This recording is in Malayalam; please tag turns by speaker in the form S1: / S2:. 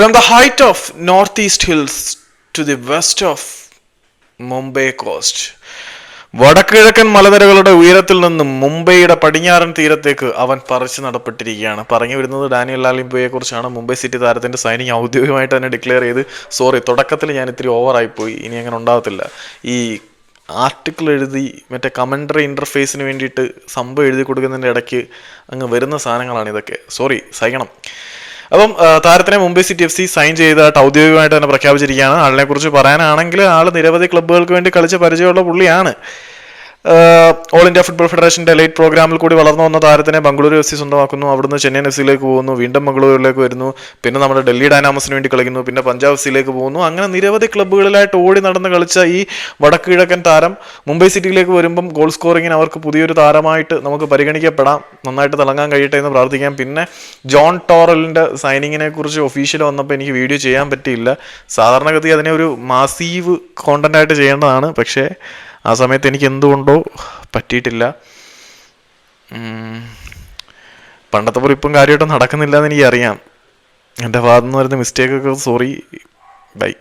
S1: From height of north east hills to the west of Mumbai coast വടക്കിഴക്കൻ മലനിരകളുടെ ഉയരത്തിൽ നിന്നും മുംബൈയുടെ പടിഞ്ഞാറൻ തീരത്തേക്ക് അവൻ പറിച്ചു നടപ്പെട്ടിരിക്കുകയാണ്. പറഞ്ഞു വരുന്നത് ഡാനിയൽ ലാലിംബോയെ കുറിച്ചാണ് മുംബൈ സിറ്റി താരത്തിന്റെ സൈനിങ് ഔദ്യോഗികമായിട്ട് തന്നെ ഡിക്ലെയർ ചെയ്ത് സോറി തുടക്കത്തിൽ ഞാൻ ഇത്തിരി ഓവറായിപ്പോയി ഇനി അങ്ങനെ ഉണ്ടാകത്തില്ല. ഈ ആർട്ടിക്കിൾ എഴുതി മറ്റേ കമൻട്രി ഇന്റർഫേസിന് വേണ്ടിയിട്ട് സംഭവം എഴുതി കൊടുക്കുന്നതിന്റെ ഇടയ്ക്ക് അങ്ങ് വരുന്ന സാധനങ്ങളാണ് ഇതൊക്കെ. സോറി സഹിക്കണം. അപ്പം താരത്തിനെ Mumbai city F C sign ചെയ്തതായിട്ട് ഔദ്യോഗികമായിട്ട് തന്നെ പ്രഖ്യാപിച്ചിരിക്കുകയാണ്. ആളിനെ കുറിച്ച് പറയാനാണെങ്കിൽ ആൾ നിരവധി ക്ലബ്ബുകൾക്ക് വേണ്ടി കളിച്ച പരിചയമുള്ള പുള്ളിയാണ്. ഓൾ ഇന്ത്യ ഫുട്ബോൾ ഫെഡറേഷന്റെ ലൈറ്റ് പ്രോഗ്രാമിൽ കൂടി വളർന്നു വന്ന താരത്തിനെ ബംഗളൂരു എഫ് സി സ്വന്തമാക്കുന്നു. അവിടുന്ന് ചെന്നൈ എഫ് സിയിലേക്ക് പോകുന്നു വീണ്ടും ബംഗളൂരുവിലേക്ക് വരുന്നു. പിന്നെ നമ്മുടെ ഡൽഹി ഡൈനാമസിന് വേണ്ടി കളിക്കുന്നു പിന്നെ പഞ്ചാബ് എഫ് സിയിലേക്ക് പോകുന്നു. അങ്ങനെ നിരവധി ക്ലബ്ബുകളിലായിട്ട് ഓടി നടന്ന് കളിച്ച ഈ വടക്ക് കിഴക്കൻ താരം മുംബൈ സിറ്റിയിലേക്ക് വരുമ്പം ഗോൾ സ്കോറിങ്ങിന് അവർക്ക് പുതിയൊരു താരമായിട്ട് നമുക്ക് പരിഗണിക്കപ്പെടാം. നന്നായിട്ട് തിളങ്ങാൻ കഴിയട്ടെ എന്ന് പ്രാർത്ഥിക്കാം. പിന്നെ ജോൺ ടോറലിന്റെ സൈനിങ്ങിനെ കുറിച്ച് ഒഫീഷ്യൽ വന്നപ്പോൾ എനിക്ക് വീഡിയോ ചെയ്യാൻ പറ്റിയില്ല. സാധാരണഗതി അതിനെ ഒരു മാസീവ് കോണ്ടന്റായിട്ട് ചെയ്യേണ്ടതാണ്. പക്ഷേ ആ സമയത്ത് എനിക്ക് എന്തുകൊണ്ടോ പറ്റിയിട്ടില്ല. പണ്ടത്തെ പോലെ ഇപ്പം കാര്യമായിട്ട് നടക്കുന്നില്ല എന്ന് എനിക്കറിയാം. എന്റെ ഭാഗത്തുനിന്ന് വരുന്ന മിസ്റ്റേക്കൊക്കെ സോറി ബൈ